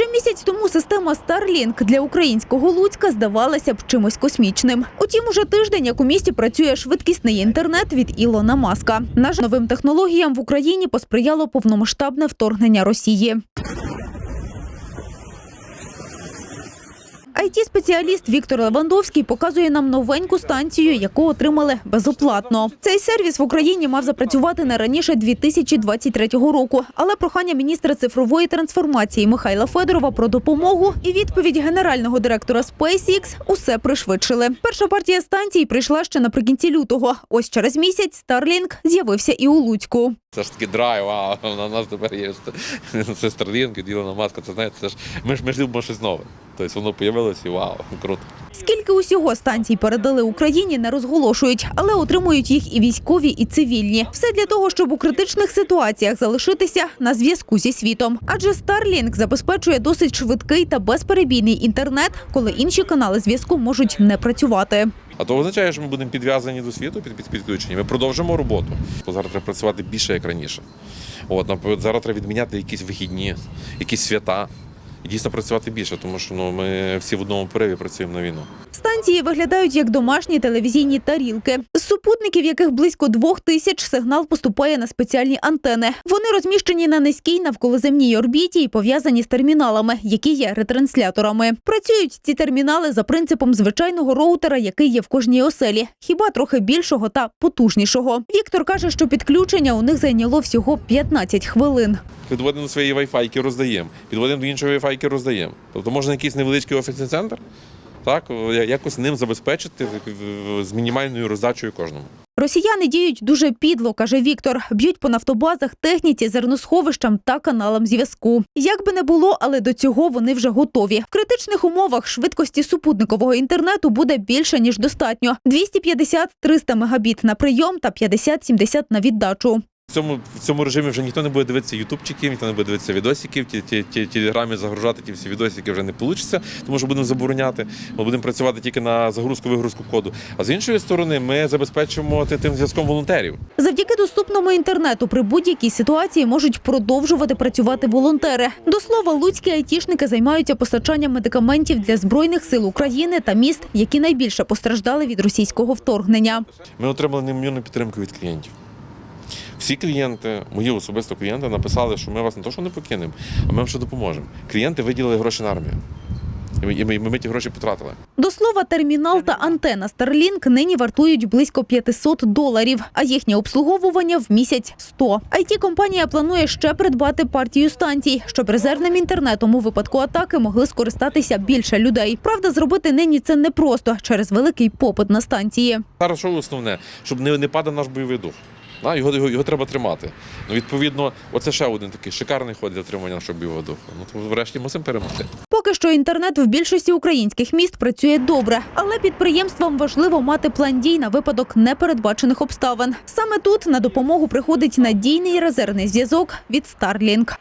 Ще місяць тому система Starlink для українського Луцька здавалася б чимось космічним. Утім, уже тиждень, як у місті працює швидкісний інтернет від Ілона Маска. На жаль, новим технологіям в Україні посприяло повномасштабне вторгнення Росії. It спеціаліст Віктор Левандовський показує нам новеньку станцію, яку отримали безоплатно. Цей сервіс в Україні мав запрацювати не раніше 2023 року, але прохання міністра цифрової трансформації Михайла Федорова про допомогу і відповідь генерального директора SpaceX усе пришвидшили. Перша партія станцій прийшла ще наприкінці лютого. Ось через місяць Starlink з'явився і у Луцьку. Це ж таки драйв, а на нас тепер є це Starlink, від Ілона Маска, це знаєте, це ж ми ж ми ж любимо щось нове. Тобто воно появилось і вау, круто. Скільки усього станцій передали Україні, не розголошують, але отримують їх і військові, і цивільні. Все для того, щоб у критичних ситуаціях залишитися на зв'язку зі світом. Адже Starlink забезпечує досить швидкий та безперебійний інтернет, коли інші канали зв'язку можуть не працювати. А то означає, що ми будемо підв'язані до світу під, під підключенні. Ми продовжимо роботу. Бо зараз треба працювати більше, як раніше. От, наприклад, зараз треба відміняти якісь вихідні, якісь свята. Дійсно працювати більше, тому що ну, ми всі в одному пориві працюємо на війну. Станції виглядають як домашні телевізійні тарілки. З супутників, яких близько двох тисяч, сигнал поступає на спеціальні антени. Вони розміщені на низькій навколоземній орбіті і пов'язані з терміналами, які є ретрансляторами. Працюють ці термінали за принципом звичайного роутера, який є в кожній оселі, хіба трохи більшого та потужнішого. Віктор каже, що підключення у них зайняло всього 15 хвилин. Підводимо своєї Wi-Fi, роздаємо, підводимо до іншої Wi-Fi, роздаємо. Тобто можна якийсь невеличкий офісний центр, так, якось ним забезпечити з мінімальною роздачею кожному. Росіяни діють дуже підло, каже Віктор. Б'ють по нафтобазах, техніці, зерносховищам та каналам зв'язку. Як би не було, але до цього вони вже готові. В критичних умовах швидкості супутникового інтернету буде більше ніж достатньо: 250-300 мегабіт на прийом та 50-70 на віддачу. В цьому в цьому режимі вже ніхто не буде дивитися ютубчиків, ніхто не буде дивитися відосиків. Ті, ті, ті телеграмі загружати ті всі відосики вже не вийде, тому що будемо забороняти. Ми будемо працювати тільки на загрузку-вигрузку коду. А з іншої сторони, ми забезпечимо тим зв'язком волонтерів. Завдяки доступному інтернету при будь-якій ситуації можуть продовжувати працювати волонтери. До слова, луцькі айтішники займаються постачанням медикаментів для збройних сил України та міст, які найбільше постраждали від російського вторгнення. Ми отримали неймовірну підтримку від клієнтів. Всі клієнти, мої особисто клієнти, написали, що ми вас не то, що не покинемо, а ми вам ще допоможемо. Клієнти виділили гроші на армію. І ми, і ми, ми ті гроші потратили. До слова, термінал та антена Starlink нині вартують близько 500 доларів, а їхнє обслуговування в місяць 100. it компанія планує ще придбати партію станцій, щоб резервним інтернетом у випадку атаки могли скористатися більше людей. Правда, зробити нині це непросто через великий попит на станції. Зараз що основне, щоб не, не падав наш бойовий дух. Да, його, його, його треба тримати. Ну, відповідно, оце ще один такий шикарний ход для тримання нашого бойового духу. Ну, то врешті мусимо перемогти. Поки що інтернет в більшості українських міст працює добре, але підприємствам важливо мати план дій на випадок непередбачених обставин. Саме тут на допомогу приходить надійний резервний зв'язок від Starlink.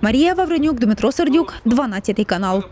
Марія Вавренюк, Дмитро Сердюк, 12 канал.